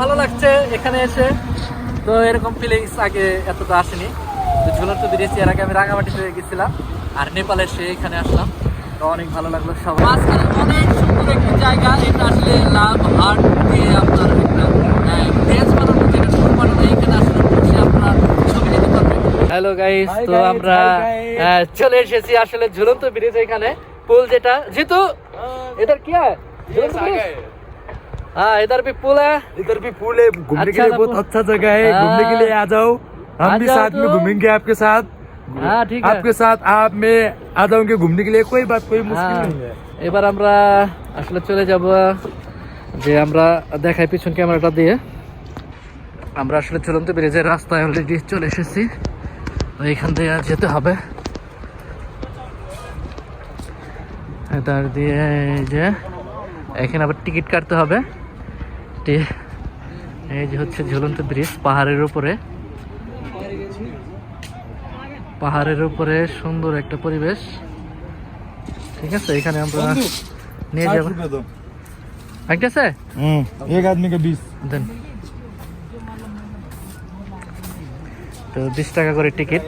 ভালো লাগছে এখানে এসে। তো এরকম ফিলিংস আগে এতটা আসেনি। তো ঝুলন্ত বেরিয়েছি এর আগে আমি রাঙামাটিতে গেছিলাম। আর নেপালে সে এখানে আসলাম। তো অনেক ভালো লাগল সব অনেক সুন্দর একটি জায়গা। এটা আসলে লাভ হার্ট দিয়ে আপনার হ্যালো গাইস তো আমরা হ্যাঁ, চলে এসেছি আসলে ঝুলন্ত ব্রিজ এখানে। পুল যেটা জিতু এটার কি হয়? हाँ इधर भी पुल है इधर भी पुल है घूमने अच्छा के लिए था बहुत पुल। अच्छा जगह है हाँ। घूमने के लिए आ जाओ हम आ भी जाओ साथ में तो। घूमेंगे आपके साथ हाँ ठीक है आपके साथ आप में आ जाऊंगे घूमने के लिए कोई बात कोई मुश्किल হ্যাঁ, नहीं है এবার আমরা আসলে চলে যাব যে আমরা দেখাই পিছন ক্যামেরাটা দিয়ে আমরা আসলে চলন্ত ব্রিজের রাস্তায় অলরেডি চলে এসেছি তো এখান থেকে আর যেতে হবে তার দিয়ে এই যে এখানে আবার টিকিট কাটতে হবে টি- এই যে হচ্ছে ঝুলন্ত ব্রিজ পাহাড়ের উপরে পাহাড়ের উপরে সুন্দর একটা পরিবেশ ঠিক আছে এখানে আমরা নিয়ে যাবো একটা আছে एक आदमी का बीस দেন তো বিশ টাকা করে টিকিট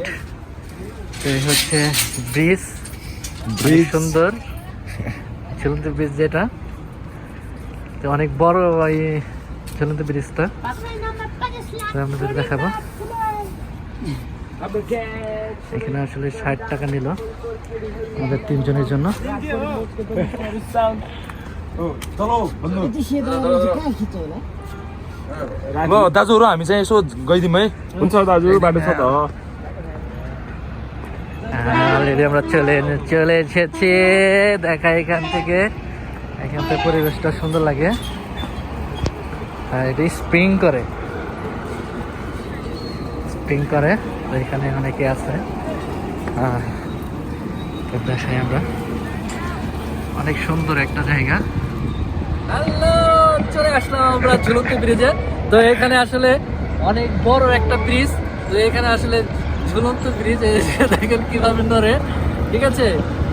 তো এই হচ্ছে ব্রিজ ব্রিজ সুন্দর ঝুলন্ত ব্রিজ যেটা তো অনেক বড় এই ঝুলন্ত ব্রিজটা তো আপনাদের দেখাবো এখানে আসলে ষাট টাকা নিল আমাদের তিনজনের জন্য चलो ल दाजुहरू हामी चाहिँ यसो गइदिउँ है हुन्छ दाजु बाटो छ त অলরেডি আমরা চলে চলে এসেছি দেখা এখান থেকে এখান থেকে পরিবেশটা সুন্দর লাগে। আর এটি স্প্রিং করে। স্প্রিং করে এখানে অনেকে আছে। দেখাই আমরা। অনেক সুন্দর একটা জায়গা। চলে আসলাম আমরা ঝুলন্ত ব্রিজে। তো এখানে আসলে অনেক বড় একটা ব্রিজ। তো এখানে আসলে ঝুলন্ত ব্রিজ দেখেন কীভাবে নড়ে। ঠিক আছে?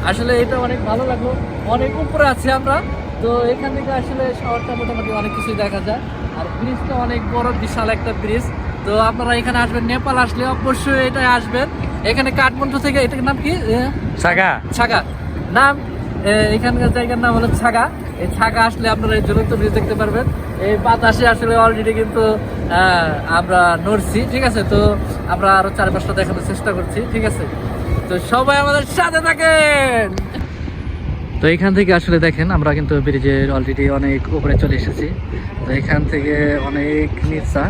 আসলে এটা অনেক ভালো লাগল। অনেক উপরে আছি আমরা। তো এখান থেকে আসলে শহরটা মোটামুটি অনেক কিছুই দেখা যায়। আর ব্রিজটা অনেক বড় বিশাল একটা ব্রিজ তো আপনারা এখানে আসবেন নেপাল আসলে অবশ্যই এটাই আসবেন। এখানে কাঠমান্ডু থেকে এটার নাম কি? ছাগা। ছাগা। নাম? এখানকার জায়গার নাম হলো ছাগা। এই ছাগা আসলে আপনারা এই ঝুলন্ত ব্রিজ দেখতে পারবেন। এই বাতাসে আসলে অলরেডি কিন্তু আমরা নড়ছি ঠিক আছে? তো আমরা আরও চারপাশটা দেখানোর চেষ্টা করছি ঠিক আছে? তো সবাই আমাদের সাথে থাকেন। তো এখান থেকে আসলে দেখেন, আমরা কিন্তু ব্রিজের অলরেডি অনেক উপরে চলে এসেছি। তো এখান থেকে অনেক নিচা।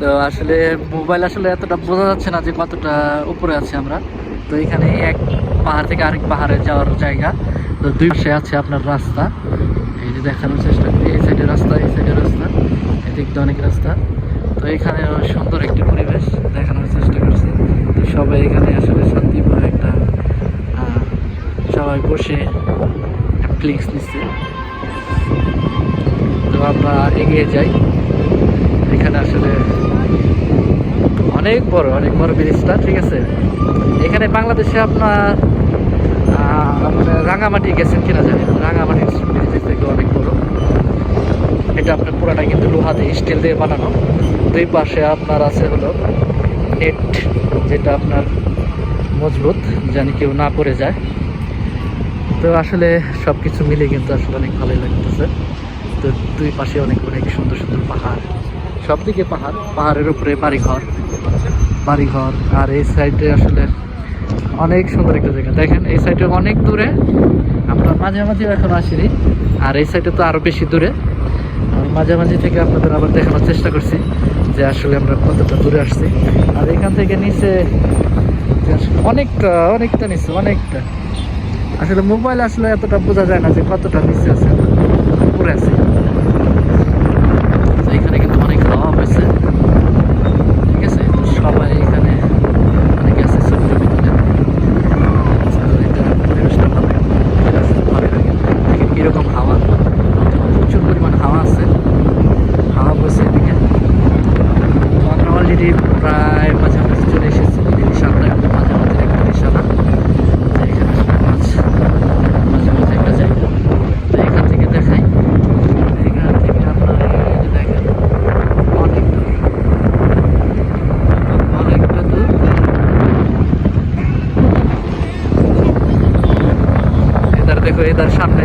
তো আসলে মোবাইল আসলে এতটা বোঝা যাচ্ছে না যে কতটা উপরে আছে আমরা। তো এখানে এক পাহাড় থেকে আরেক পাহাড়ে যাওয়ার জায়গা। তো দুই পাশে আছে আপনার রাস্তা। এই যে দেখানোর চেষ্টা করি, এই সাইডে রাস্তা, এই সাইডে রাস্তা, এদিক দিয়ে অনেক রাস্তা। তো এখানে সুন্দর একটি পরিবেশ দেখানোর চেষ্টা করছি। তো সবাই এখানে আসলে একটা সবাই বসে ফ্লিক্স নিচ্ছে। তো আমরা এগিয়ে যাই। এখানে আসলে অনেক বড় অনেক বড় ব্রিজটা, ঠিক আছে? এখানে বাংলাদেশে আপনার রাঙামাটি গেছেন কিনা জানি। রাঙামাটির ব্রিজের থেকে অনেক বড়। এটা আপনার পুরাটা কিন্তু লোহা দিয়ে স্টিল দিয়ে বানানো। দুই পাশে আপনার আছে হলো নেট যেটা আপনার মজবুত জানি কেউ না পড়ে যায়। তো আসলে সব কিছু মিলে কিন্তু আসলে অনেক ভালোই লাগতেছে। তো দুই পাশে অনেক অনেক সুন্দর সুন্দর পাহাড়। সব দিকে পাহাড়, পাহাড়ের উপরে বাড়িঘর। বাড়িঘর, আর এই সাইডে আসলে অনেক সুন্দর একটা জায়গা। দেখেন, এই সাইডে অনেক দূরে। আমরা মাঝামাঝি এখন আসিনি, আর এই সাইডে তো আরও বেশি দূরে। আর মাঝামাঝি থেকে আপনাদের আবার দেখানোর চেষ্টা করছি যে আসলে আমরা কতটা দূরে আসছি। আর এখান থেকে নিচে অনেকটা অনেকটা নিচে অনেকটা। আসলে মোবাইল আসলে এতটা বোঝা যায় না যে কতটা নিচে আছে। উপরে আছে। এখানে কিন্তু অনেক হাওয়া হয়েছে। ঠিক আছে? সবাই এখানে অনেকে আছে কীরকম হাওয়া। প্রচুর পরিমাণ হাওয়া আছে। হাওয়া বসে এদিকে। আমরা অলরেডি প্রায় মাঝামাঝি চলে এসেছি নিশানটা একদম মাঝামাঝি একটা নিশানা তো এখানে আসলে মাছ মাঝে মাঝে একটা জায়গা তো এখান থেকে দেখাই ওয়েদার সামনে।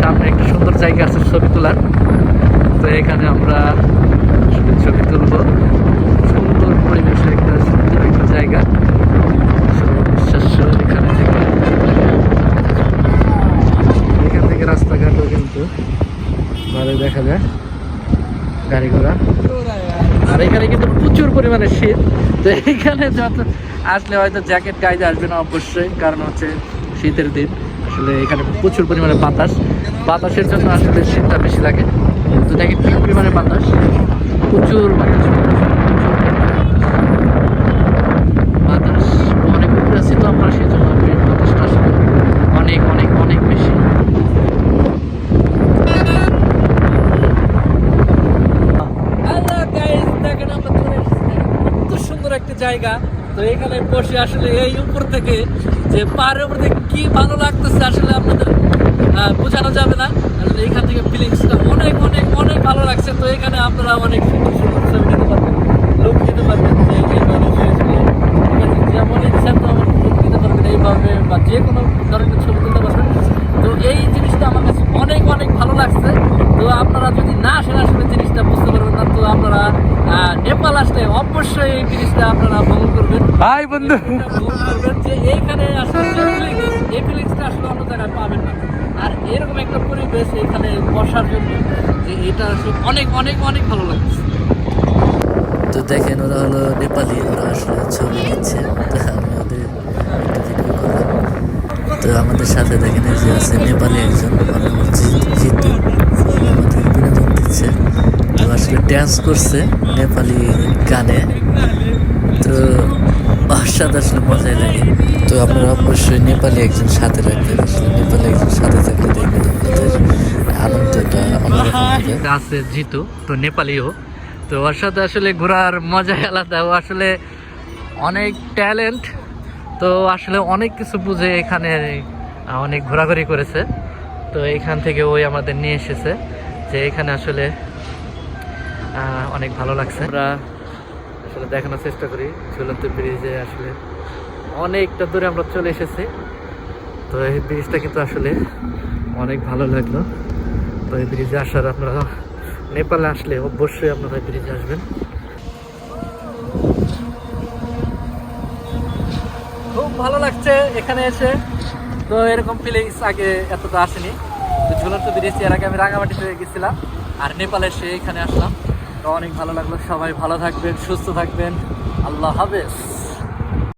সামনে একটা সুন্দর জায়গা আছে ছবি তোলার। তো এখানে আমরা ছবি তুলবো। সুন্দর পরিবেশে একটা সুন্দর একটা জায়গা। এখানে এখান থেকে রাস্তাঘাটও কিন্তু ভালো দেখা যায় গাড়ি ঘোড়া। আর এখানে কিন্তু প্রচুর পরিমাণে শীত। তো এখানে যত আসলে হয়তো জ্যাকেট গাইতে আসবে না অবশ্যই, কারণ হচ্ছে শীতের দিন। আসলে এখানে প্রচুর পরিমাণে বাতাস। বাতাসের জন্য আসলে শীতটা বেশি লাগে। তো দেখেন কি পরিমাণে বাতাস? প্রচুর বাতাস। বাতাস অনেক তো আমরা সেই জন্য বাতাসটা অনেক অনেক অনেক বেশি। জায়গা। তো এখানে বসে আসলে এই উপর থেকে যে পাহাড়ের উপর থেকে কি ভালো লাগতেছে আসলে আপনাদের বোঝানো যাবে না। আসলে এখান থেকে ফিলিংসটা অনেক অনেক অনেক ভালো লাগছে। তো এখানে আপনারা অনেক সুন্দর সুন্দর ছবি নিতে পারবেন, লোক নিতে পারবেন যে এইভাবে বসে আসলে ঠিক আছে, যেমন ইচ্ছা তো আমার লোক নিতে পারবেন এইভাবে বা যে কোনো ধরনের ছবি তুলতে পারবেন তো এই জিনিসটা আমার কাছে অনেক অনেক ভালো লাগছে তো আপনারা যদি না আসেন আসলে জিনিসটা বুঝতে পারবেন না তো আপনারা আহ, নেপাল আসলে অবশ্যই এই জিনিসটা আপনারা ভ্রমণ করবেন। হাই বন্ধু। ভ্রমণ করবেন যে এইখানে আসলে এই ফিলিংসটা আসলে অন্য জায়গায় পাবেন না। আর এরকম একটা পরিবেশ এখানে বসার জন্য যে এটা আসলে অনেক অনেক অনেক ভালো লাগছে। তো দেখেন ওরা হলো নেপালি ওরা আসলে ছবি নিচ্ছে। তো আমি ওদের একটা ভিডিও করলাম। তো আমাদের সাথে দেখেন এই যে আছে নেপালি একজন মানে ওর জিতু ড্যান্স করছে নেপালি গানে। তো সাথে আসলে মজাই লাগে। তো আপনারা অবশ্যই নেপালি একজন সাথে রাখবেন আসলে নেপালি একজন সাথে থাকলে দেখবেন আপনাদের আনন্দটা অন্যরকম আছে জিতু তো নেপালিও। তো ওর সাথে আসলে ঘোরার মজাই আলাদা। ও আসলে অনেক ট্যালেন্ট তো আসলে অনেক কিছু বুঝে এখানে অনেক ঘোরাঘুরি করেছে। তো এখান থেকে ওই আমাদের নিয়ে এসেছে যে এখানে আসলে অনেক ভালো লাগছে। আমরা আসলে দেখানোর চেষ্টা করি, ঝুলন্ত ব্রিজে আসলে অনেকটা দূরে আমরা চলে এসেছি। তো এই ব্রিজটা কিন্তু আসলে অনেক ভালো লাগল। তো এই ব্রিজে আসার আপনারা নেপালে আসলে অবশ্যই আপনারা ব্রিজে আসবেন। খুব ভালো লাগছে এখানে এসে। তো এরকম ফিলিংস আগে এতটা আসেনি। ঝুলন্ত ব্রিজ, এর আগে আমি রাঙামাটিতে গেছিলাম, আর নেপালে এসে এখানে আসলাম। অনেক ভালো লাগল। সবাই ভালো থাকবেন সুস্থ থাকবেন। আল্লাহ হাফেজ।